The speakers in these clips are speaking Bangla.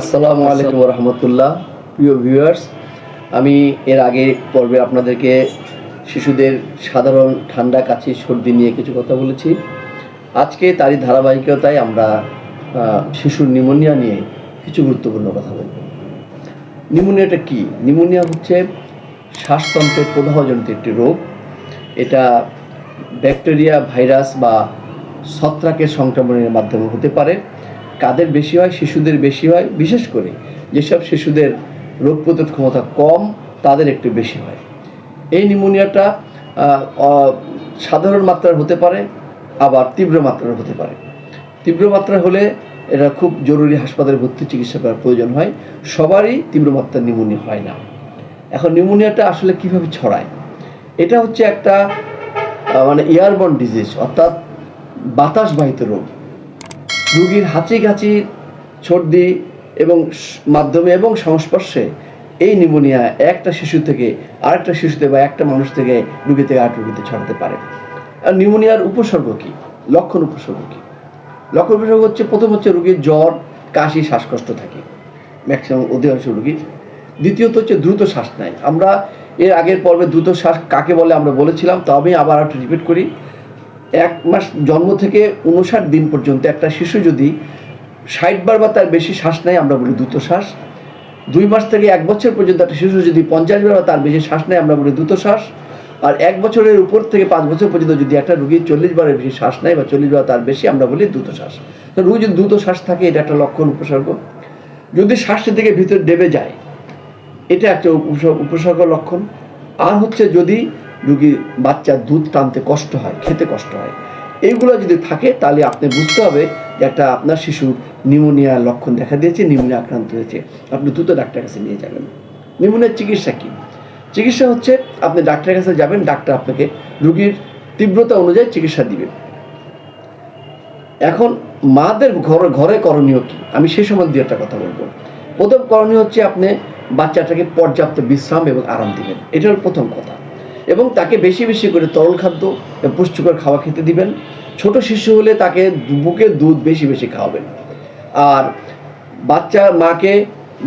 আসসালামু আলাইকুম রহমতুল্লাহ প্রিয় ভিউয়ার্স আমি এর আগে পর্বে আপনাদেরকে শিশুদের সাধারণ ঠান্ডা, কাশি, সর্দি নিয়ে কিছু কথা বলেছি। আজকে তারই ধারাবাহিকতায় আমরা শিশুর নিউমোনিয়া নিয়ে কিছু গুরুত্বপূর্ণ কথা বলব। নিউমোনিয়াটা কি? নিউমোনিয়া হচ্ছে শ্বাসতন্ত্রের প্রদাহজনিত একটি রোগ। এটা ব্যাকটেরিয়া, ভাইরাস বা ছত্রাকের সংক্রমণের মাধ্যমে হতে পারে। কাদের বেশি হয়, শিশুদের বেশি হয়, বিশেষ করে যেসব শিশুদের রোগ প্রতিরোধ ক্ষমতা কম, তাদের একটু বেশি হয়। এই নিউমোনিয়াটা সাধারণ মাত্রার হতে পারে, আবার তীব্র মাত্রার হতে পারে। তীব্র মাত্রা হলে এটা খুব জরুরি হাসপাতালে ভর্তি চিকিৎসা করার প্রয়োজন হয়, সবারই তীব্র মাত্রার নিউমোনিয়া হয় না। এখন নিউমোনিয়াটা আসলে কীভাবে ছড়ায়? এটা হচ্ছে একটা মানে এয়ারবর্ন ডিজিজ, অর্থাৎ বাতাসবাহিত রোগ। রুগীর হাঁচি কাশি সর্দি এবং মাধ্যমে এবং সংস্পর্শে এই নিউমোনিয়া একটা শিশু থেকে আরেকটা শিশুতে বা একটা মানুষ থেকে রুগী থেকে আরেক রুগীতে ছড়াতে পারে। আর নিউমোনিয়ার উপসর্গ কি? লক্ষণ উপসর্গ কি? লক্ষণ উপসর্গ হচ্ছে, প্রথম হচ্ছে রুগীর জ্বর, কাশি, শ্বাসকষ্ট থাকে। ম্যাক্সিমাম অধিকাংশ রুগীর। দ্বিতীয়ত হচ্ছে দ্রুত শ্বাস নেয়। আমরা এর আগের পর্বে দ্রুত শ্বাস কাকে বলে আমরা বলেছিলাম তো আমি আবার একটু রিপিট করি। এক মাস জন্ম থেকে উনষাট দিন পর্যন্ত একটা শিশু যদি ষাট বার বা তার বেশি শ্বাস নেয়, আমরা বলি দ্রুত শ্বাস। দুই মাস থেকে এক বছর পর্যন্ত একটা শিশু যদি পঞ্চাশ বার বা তার বেশি শ্বাস নেয়, আমরা বলি দ্রুত শ্বাস। আর এক বছরের উপর থেকে পাঁচ বছর পর্যন্ত যদি একটা রুগী চল্লিশ বারের বেশি শ্বাস নেয় বা চল্লিশ বার তার বেশি, আমরা বলি দ্রুত শ্বাস। তো রুগী যদি দ্রুত শ্বাস থাকে, এটা একটা লক্ষণ উপসর্গ। যদি শ্বাসটা থেকে ভিতরে ডেবে যায়, এটা একটা উপসর্গ লক্ষণ। আর হচ্ছে যদি রুগীর বাচ্চার দুধ টানতে কষ্ট হয়, খেতে কষ্ট হয়। এইগুলো যদি থাকে, তাহলে আপনি বুঝতে হবে যে একটা আপনার শিশু নিউমোনিয়ার লক্ষণ দেখা দিয়েছে নিউমোনিয়া আক্রান্ত হয়েছে। আপনি দ্রুত ডাক্তারের কাছে নিয়ে যাবেন। নিউমোনিয়ার চিকিৎসা কি? চিকিৎসা হচ্ছে, আপনি ডাক্তারের কাছে যাবেন, ডাক্তার আপনাকে রুগীর তীব্রতা অনুযায়ী চিকিৎসা দিবেন এখন মাদের ঘরে ঘরে করণীয় কি? আমি সেই সম্বন্ধে একটা কথা বলব। প্রথম করণীয় হচ্ছে আপনি বাচ্চাটাকে পর্যাপ্ত বিশ্রাম এবং আরাম দিবেন। এটা হল প্রথম কথা। এবং তাকে বেশি বেশি করে তরল খাদ্য পুষ্টিকর খাওয়া খেতে দিবেন। ছোট শিশু হলে তাকে বুকের দুধ বেশি বেশি খাওয়াবেন। আর বাচ্চা মাকে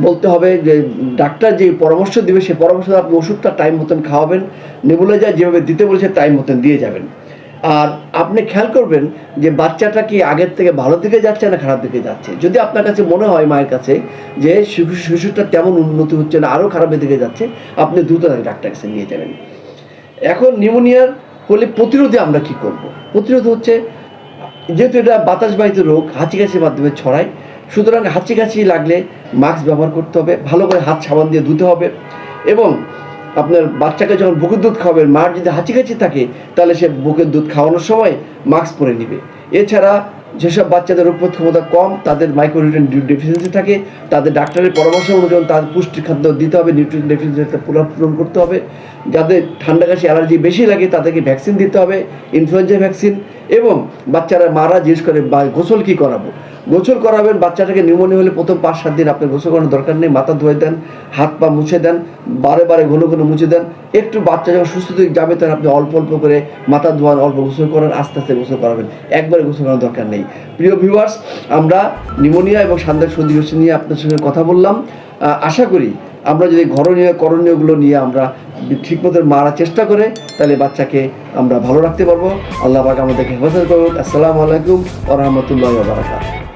বলতে হবে যে, ডাক্তার যে পরামর্শ দিবে সেই পরামর্শ আপনি ওষুধটা টাইম মতন খাওয়াবেন। নেবুলাইজার যেভাবে দিতে বলেছে টাইম মতন দিয়ে যাবেন। আর আপনি খেয়াল করবেন যে, বাচ্চাটা কি আগের থেকে ভালো দিকে যাচ্ছে না খারাপ দিকে যাচ্ছে? যদি আপনার কাছে মনে হয় মায়ের কাছে যে, শিশু শিশুটা তেমন উন্নতি হচ্ছে না, আরও খারাপের দিকে যাচ্ছে, আপনি দ্রুত ডাক্তার কাছে নিয়ে যাবেন। এখন নিউমোনিয়ার হলে প্রতিরোধে আমরা কি করব? প্রতিরোধ হচ্ছে, যেহেতু এটা বাতাসবাহিত রোগ হাঁচি কাশির মাধ্যমে ছড়ায়, সুতরাং হাঁচি কাশি লাগলে মাস্ক ব্যবহার করতে হবে, ভালো করে হাত সাবান দিয়ে ধুতে হবে এবং আপনার বাচ্চাকে যখন বুকের দুধ খাওয়াবেন মার যদি হাঁচি কাশি থাকে, তাহলে সে বুকের দুধ খাওয়ানোর সময় মাস্ক পরে নেবে। এছাড়া যেসব বাচ্চাদের রোগ প্রতিক্ষমতা ক্ষমতা কম, তাদের মাইক্রোনিউট্রেন ডেফিসিয়েন্সি থাকে, তাদের ডাক্তারের পরামর্শ অনুযায়ী তাদের পুষ্টি খাদ্য দিতে হবে নিউট্রিয়েন্ট ডেফিসিয়েন্সিটা পূরণ করতে হবে। যাদের ঠান্ডা কাশি অ্যালার্জি বেশি লাগে, তাদেরকে ভ্যাকসিন দিতে হবে ইনফ্লুয়েঞ্জা ভ্যাকসিন এবং বাচ্চারা মারা জিজ্ঞেস করে বা গোসল কী করাবো? গোসল করাবেন, বাচ্চাটাকে নিউমোনিয়া হলে প্রথম পাঁচ, সাত দিন আপনার গোসল করানোর দরকার নেই, মাথা ধুয়ে দেন, হাত পা মুছে দেন, বারে বারে ঘন ঘন মুছে দেন, একটু বাচ্চা যখন সুস্থ হয়ে যাবে তখন আপনি অল্প অল্প করে মাথা ধোয়ান, অল্প গোসল করেন, আস্তে আস্তে গোসল করাবেন, একবারে গোসল করানোর দরকার নেই। প্রিয় ভিউয়ার্স আমরা নিউমোনিয়া এবং সান্দার সর্দি নিয়ে আপনার সঙ্গে কথা বললাম। আশা করি আমরা যদি ঘরণীয় করণীয়গুলো নিয়ে আমরা ঠিক মতো মারার চেষ্টা করে, তাহলে বাচ্চাকে আমরা ভালো রাখতে পারব। আল্লাহ পাক আমাদেরকে হেফাজত করুক। আসসালামু আলাইকুম ওরহামতুল্লাহ বারাকাত